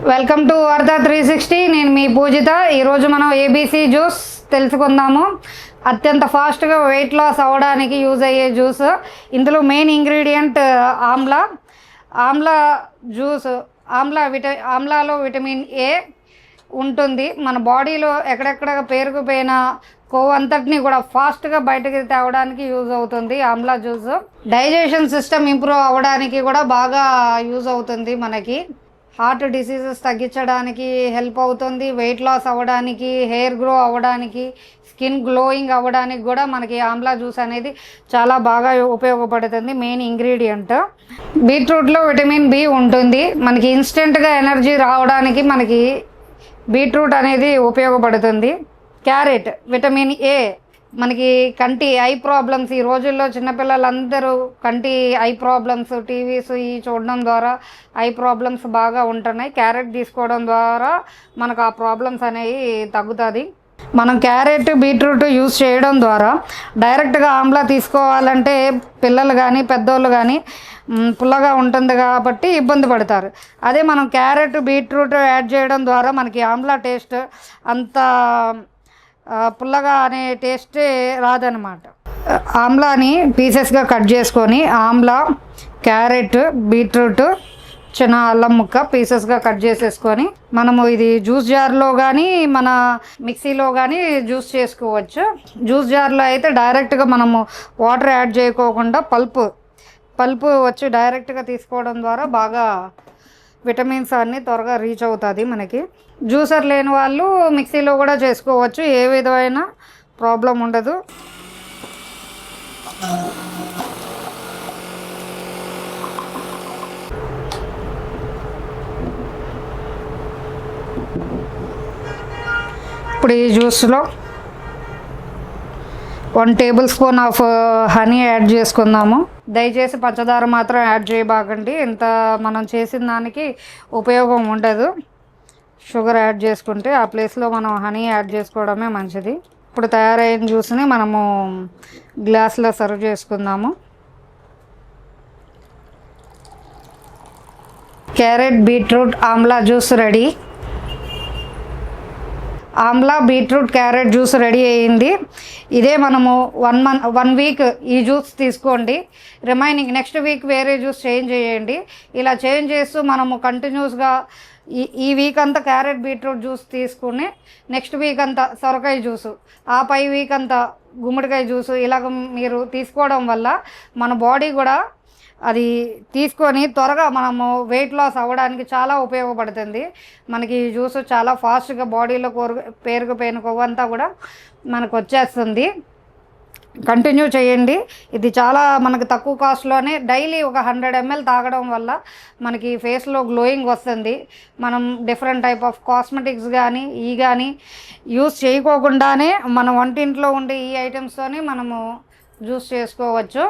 Welcome to Vaartha three sixty. నేను మీ పూజిత. ఈరోజు మనం ఏబీసీ జ్యూస్ తెలుసుకుందాము. అత్యంత ఫాస్ట్గా వెయిట్ లాస్ అవ్వడానికి యూజ్ అయ్యే జ్యూస్. ఇందులో main ingredient amla. Amla juice amla విట ఆమ్లాలో విటమిన్ ఏ ఉంటుంది. మన బాడీలో ఎక్కడెక్కడ పేరుకుపోయిన కొవ్వు అంతటిని కూడా ఫాస్ట్గా బయటకి తేవడానికి యూజ్ అవుతుంది amla juice. Digestion system improve అవ్వడానికి కూడా బాగా యూజ్ అవుతుంది మనకి. హార్ట్ డిసీజెస్ తగ్గించడానికి హెల్ప్ అవుతుంది వెయిట్ లాస్ అవ్వడానికి హెయిర్ గ్రో అవ్వడానికి స్కిన్ గ్లోయింగ్ అవ్వడానికి కూడా మనకి ఆమ్లా జ్యూస్ అనేది చాలా బాగా ఉపయోగపడుతుంది మెయిన్ ఇంగ్రీడియంట్ బీట్రూట్లో విటమిన్ బి ఉంటుంది. మనకి ఇన్స్టెంట్గా ఎనర్జీ రావడానికి మనకి బీట్రూట్ అనేది ఉపయోగపడుతుంది. క్యారెట్ విటమిన్ ఏ మనకి కంటి ఐ ప్రాబ్లమ్స్ ఈ రోజుల్లో చిన్నపిల్లలందరూ కంటి ఐ ప్రాబ్లమ్స్ టీవీస్ ఈ చూడడం ద్వారా ఐ ప్రాబ్లమ్స్ బాగా ఉంటున్నాయి. క్యారెట్ తీసుకోవడం ద్వారా మనకు ఆ ప్రాబ్లమ్స్ అనేవి తగ్గుతుంది. మనం క్యారెట్ బీట్రూట్ యూస్ చేయడం ద్వారా డైరెక్ట్గా ఆమ్లా తీసుకోవాలంటే పిల్లలు కానీ పెద్దోళ్ళు కానీ పుల్లగా ఉంటుంది కాబట్టి ఇబ్బంది పడతారు. అదే మనం క్యారెట్ బీట్రూట్ యాడ్ చేయడం ద్వారా మనకి ఆమ్లా టేస్ట్ అంత పుల్లగా అనే టేస్టే రాదనమాట ఆమ్లాని పీసెస్గా కట్ చేసుకొని ఆమ్లా క్యారెట్ బీట్రూట్ చిన్న అల్లం ముక్క పీసెస్గా కట్ చేసేసుకొని మనము ఇది జ్యూస్ జార్లో కానీ మన మిక్సీలో కానీ జ్యూస్ చేసుకోవచ్చు. జ్యూస్ జార్లో అయితే డైరెక్ట్గా మనము వాటర్ యాడ్ చేయకోకుండా పల్పు పల్పు వచ్చి డైరెక్ట్గా తీసుకోవడం ద్వారా బాగా విటమిన్స్ అన్నీ త్వరగా రీచ్ అవుతుంది మనకి. జ్యూసర్ లేని వాళ్ళు మిక్సీలో కూడా చేసుకోవచ్చు. ఏ విధమైన ప్రాబ్లం ఉండదు. ఇప్పుడు ఈ జ్యూస్లో one tablespoon of honey add చేసుకుందాము. దయచేసి పంచదార మాత్రం యాడ్ చేయబాకండి. ఇంత మనం చేసిన దానికి ఉపయోగం ఉండదు. షుగర్ యాడ్ చేసుకుంటే ఆ ప్లేస్లో మనం హనీ యాడ్ చేసుకోవడమే మంచిది. ఇప్పుడు తయారైన జ్యూస్ని మనము గ్లాస్లో సర్వ్ చేసుకుందాము. Carrot beetroot amla juice ready. Amla beetroot carrot juice ready అయ్యింది. ఇదే మనము వన్ మంత్ వన్ వీక్ ఈ జ్యూస్ తీసుకోండి. రిమైనింగ్ నెక్స్ట్ వీక్ వేరే జ్యూస్ చేంజ్ చేయండి. ఇలా చేంజ్ చేస్తూ మనము కంటిన్యూస్గా ఈ ఈ వీక్ అంతా క్యారెట్ బీట్రూట్ జ్యూస్ తీసుకుని నెక్స్ట్ వీక్ అంతా సొరకాయ జ్యూసు ఆ పై వీక్ అంతా గుమ్మడికాయ జ్యూసు ఇలాగ మీరు తీసుకోవడం వల్ల మన బాడీ కూడా అది తీసుకొని త్వరగా మనము వెయిట్ లాస్ అవ్వడానికి చాలా ఉపయోగపడుతుంది. మనకి ఈ జ్యూస్ చాలా ఫాస్ట్గా బాడీలో కోరు పేరుకుపోయిన కొవ్వంతా కూడా మనకు వచ్చేస్తుంది. కంటిన్యూ చేయండి. ఇది చాలా మనకు తక్కువ కాస్ట్లోనే డైలీ ఒక హండ్రెడ్ ఎంఎల్ తాగడం వల్ల మనకి ఫేస్లో గ్లోయింగ్ వస్తుంది. మనం డిఫరెంట్ టైప్ ఆఫ్ కాస్మెటిక్స్ కానీ ఈ కానీ యూస్ చేయకోకుండానే మన వంటింట్లో ఉండే ఈ ఐటమ్స్తోని మనము జ్యూస్ చేసుకోవచ్చు.